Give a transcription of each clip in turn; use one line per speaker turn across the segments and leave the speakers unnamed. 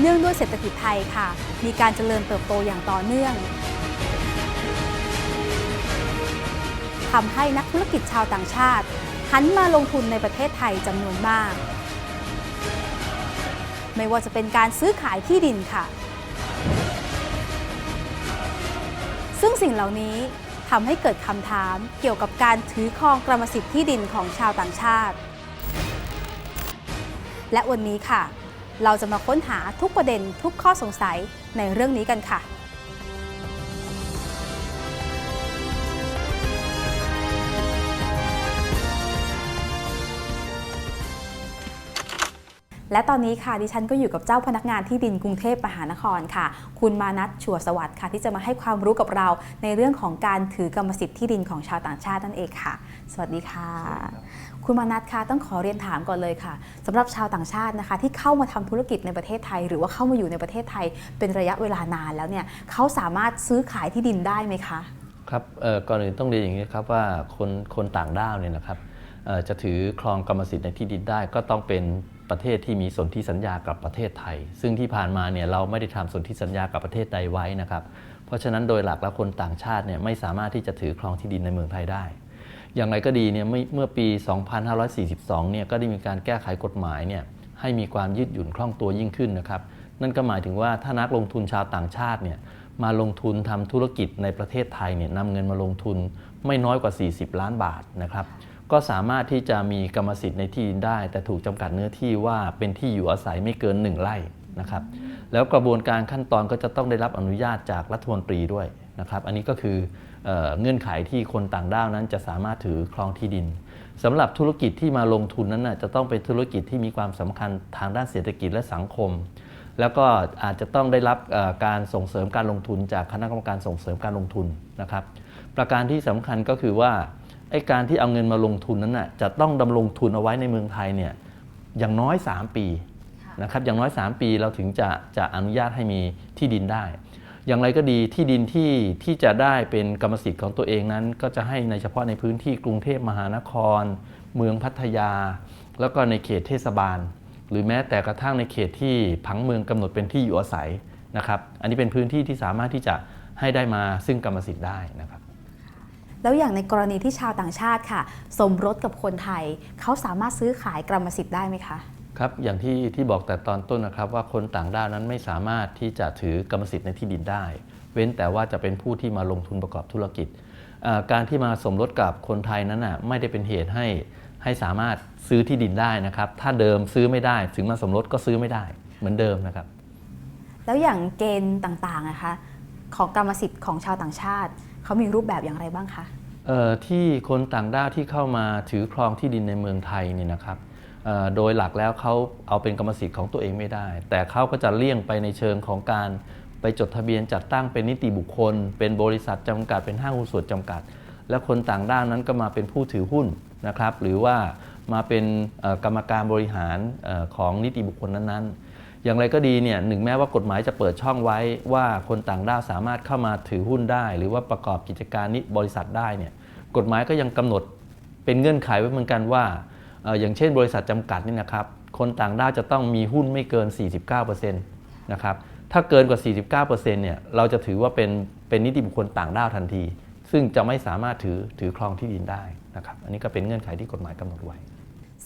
เนื่องด้วยเศรษฐกิจไทยค่ะ มีการเจริญเติบโตอย่างต่อเนื่องทำให้นักธุรกิจชาวต่างชาติหันมาลงทุนในประเทศไทยจำนวนมาก ไม่ว่าจะเป็นการซื้อขายที่ดินค่ะ ซึ่งสิ่งเหล่านี้ทำให้เกิดคำถามเกี่ยวกับการถือครองกรรมสิทธิ์ที่ดินของชาวต่างชาติ และวันนี้ค่ะ เราจะมาค้นหาทุกประเด็นทุกข้อสงสัยในเรื่องนี้กันค่ะ และตอนนี้ค่ะดิฉันก็อยู่กับเจ้าพนักงานที่ดินกรุงเทพมหานครค่ะ คุณมานัทชัวสวัสดิ์ค่ะ ที่จะมาให้ความรู้กับเราในเรื่องของการถือกรรมสิทธิ์ที่ดินของชาวต่างชาตินั่นเองค่ะ สวัสดีค่ะ คุณมานัทคะต้องขอเรียนถามก่อนเลยค่ะสำหรับชาวต่างชาตินะคะ ที่เข้ามาทำธุรกิจในประเทศไทย หรือว่าเข้ามาอยู่ในประเทศไทย เป็นระยะเวลานานแล้วเนี่ยเขาสามารถซื้อขายที่ดินได้ไหมคะ
ครับเอ่อก่อนอื่นต้องเรียนอย่างนี้ครับว่าคนคนต่างด้าวเนี่ยนะครับเอ่อ จะถือครองกรรมสิทธิ์ในที่ดินได้ ก็ต้องเป็นประเทศที่มีสนธิสัญญากับประเทศไทย ซึ่งที่ผ่านมาเนี่ยเราไม่ได้ทำสนธิสัญญากับประเทศใดไว้นะครับ เพราะฉะนั้นโดยหลักแล้วคนต่างชาติเนี่ยไม่สามารถที่จะถือครองที่ดินในเมืองไทยได้ อย่างไรก็ดีเนี่ยเมื่อเมื่อปี 2542 เนี่ยก็ได้มีการแก้ไขกฎหมายเนี่ยให้มีความยืดหยุ่นคล่องตัวยิ่งขึ้นนะครับ นั่นก็หมายถึงว่าถ้านักลงทุนชาวต่างชาติเนี่ยมาลงทุนทำธุรกิจในประเทศไทยเนี่ยนำเงินมาลงทุนไม่น้อยกว่า 40 ล้านบาทนะครับ ก็สามารถที่จะมีกรรมสิทธิ์ในที่ดินได้ แต่ถูกจำกัดเนื้อที่ว่าเป็นที่อยู่อาศัยไม่เกิน 1ไร่นะครับแล้วกระบวนการขั้นตอนก็จะต้องได้รับอนุญาตจากรัฐมนตรีด้วยนะครับอันนี้ก็คือเออเงื่อนไขที่คนต่างด้าวนั้นจะสามารถถือครองที่ดินสำหรับธุรกิจที่มาลงทุนนั้นนะจะต้องเป็นธุรกิจที่มีความสำคัญทางด้านเศรษฐกิจและสังคม แล้วก็อาจจะต้องได้รับการส่งเสริมการลงทุนจากคณะกรรมการส่งเสริมการลงทุนนะครับ ประการที่สำคัญก็คือว่า ไอ้การที่เอาเงินมาลงทุนนั้นน่ะจะต้องดำรงทุนเอาไว้ในเมืองไทยเนี่ยอย่างน้อย 3 ปีนะครับอย่างน้อย 3 ปีเราถึงจะจะอนุญาตให้มีที่ดินได้ อย่างไรก็ดีที่ดินที่ที่จะได้เป็นกรรมสิทธิ์ของตัวเองนั้น ก็จะให้ในเฉพาะในพื้นที่กรุงเทพมหานคร เมืองพัทยา แล้วก็ในเขตเทศบาล หรือแม้แต่กระทั่งในเขตที่ผังเมืองกำหนดเป็นที่อยู่อาศัยนะครับ อันนี้เป็นพื้นที่ที่สามารถที่จะให้ได้มาซึ่งกรรมสิทธิ์ได้นะครับ
แล้วอย่างในกรณีที่ชาวต่างชาติค่ะ สมรสกับคนไทย เขาสามารถซื้อขายกรรมสิทธิ์ได้ไหมคะ
ครับ อย่างที่ที่บอกแต่ตอนต้นนะครับ ว่าคนต่างด้าวนั้นไม่สามารถที่จะถือกรรมสิทธิ์ในที่ดินได้ เว้นแต่ว่าจะเป็นผู้ที่มาลงทุนประกอบธุรกิจเอ่อการที่มาสมรสกับคนไทยนั้นน่ะไม่ได้เป็นเหตุให้ให้สามารถซื้อที่ดินได้นะครับ ถ้าเดิมซื้อไม่ได้ ถึงมาสมรสก็ซื้อไม่ได้เหมือนเดิมนะครับ
แล้วอย่างเกณฑ์ต่างๆนะคะ ของกรรมสิทธิ์ของชาวต่างชาติ เขามีรูปแบบอย่างไรบ้างคะ
ที่คนต่างด้าวที่เข้ามาถือครองที่ดินในเมืองไทยเนี่ยนะครับโดยหลักแล้วเขาเอาเป็นกรรมสิทธิ์ของตัวเองไม่ได้ แต่เขาก็จะเลี่ยงไปในเชิงของการไปจดทะเบียนจัดตั้งเป็นนิติบุคคล เป็นบริษัทจำกัดเป็นห้างหุ้นส่วนจำกัด และคนต่างด้าวนั้นก็มาเป็นผู้ถือหุ้นนะครับ หรือว่ามาเป็นกรรมการบริหารของนิติบุคคลนั้นๆ อย่างไรก็ดีเนี่ยหนึ่งแม้ว่ากฎหมายจะเปิดช่องไว้ว่าคนต่างด้าวสามารถเข้ามาถือหุ้นได้ หรือว่าประกอบกิจการนิบริษัทได้เนี่ยกฎหมายก็ยังกำหนดเป็นเงื่อนไขไว้เหมือนกันว่า อย่างเช่นบริษัทจำกัดนี่นะครับคนต่างด้าวจะต้องมีหุ้นไม่เกิน 49%นะครับถ้าเกินกว่า 49%เนี่ยเราจะถือว่าเป็นเป็นนิติบุคคลต่างด้าวทันที ซึ่งจะไม่สามารถถือถือครองที่ดินได้นะครับอันนี้ก็เป็นเงื่อนไขที่กฎหมายกำหนดไว้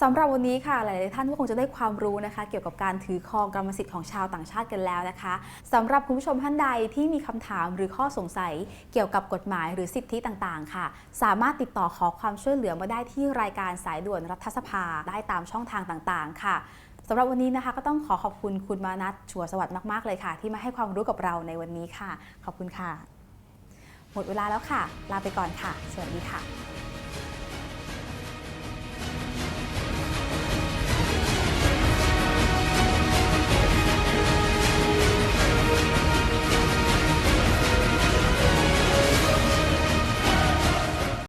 สำหรับวันนี้ค่ะหลายๆท่านก็คงจะได้ความรู้นะคะ เกี่ยวกับการถือครองกรรมสิทธิ์ของชาวต่างชาติกันแล้วนะคะสำหรับคุณผู้ชมท่านใดที่มีคำถามหรือข้อสงสัย เกี่ยวกับกฎหมายหรือสิทธิต่างๆ ค่ะ สามารถติดต่อขอความช่วยเหลือมาได้ที่รายการสายด่วนรัฐสภาได้ตามช่องทางต่างๆ ค่ะสำหรับวันนี้นะคะ ก็ต้องขอขอบคุณคุณมานัทชัวสวัสดิ์มากๆเลยค่ะ ที่มาให้ความรู้กับเราในวันนี้ค่ะ ขอบคุณค่ะ หมดเวลาแล้วค่ะ ลาไปก่อนค่ะ สวัสดีค่ะ